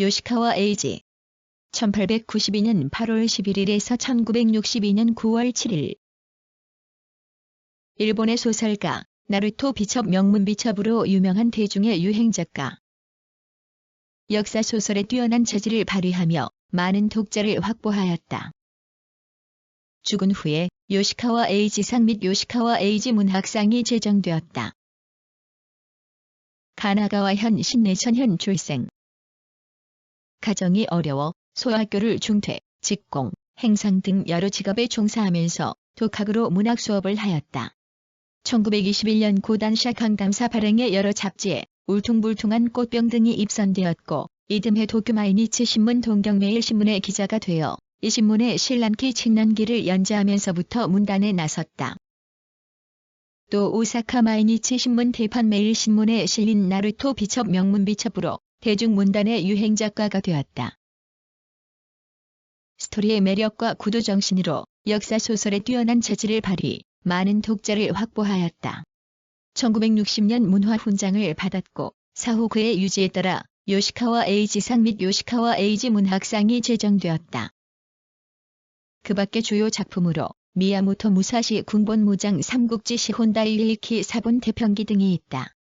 요시카와 에이지 1892년 8월 11일에서 1962년 9월 7일 일본의 소설가 나루토 비첩 명문 비첩으로 유명한 대중의 유행작가 역사 소설에 뛰어난 재질을 발휘하며 많은 독자를 확보하였다. 죽은 후에 요시카와 에이지상 및 요시카와 에이지 문학상이 제정되었다. 가나가와 현 신내천 현 출생 가정이 어려워 소학교를 중퇴, 직공, 행상 등 여러 직업에 종사하면서 독학으로 문학 수업을 하였다. 1921년 고단샤 강담사 발행의 여러 잡지에 울퉁불퉁한 꽃병 등이 입선되었고 이듬해 도쿄마이니치 신문 동경매일 신문의 기자가 되어 이 신문의 신란키 책란기를 연재하면서부터 문단에 나섰다. 또 오사카 마이니치 신문 대판 매일 신문에 실린 나루토 비첩 명문 비첩으로 대중문단의 유행작가가 되었다. 스토리의 매력과 구도정신으로 역사소설에 뛰어난 재질을 발휘, 많은 독자를 확보하였다. 1960년 문화훈장을 받았고 사후 그의 유지에 따라 요시카와 에이지상 및 요시카와 에이지 문학상이 제정되었다. 그 밖의 주요 작품으로 미야모토 무사시 군본 무장 삼국지 시혼다이 일키 사본 대편기 등이 있다.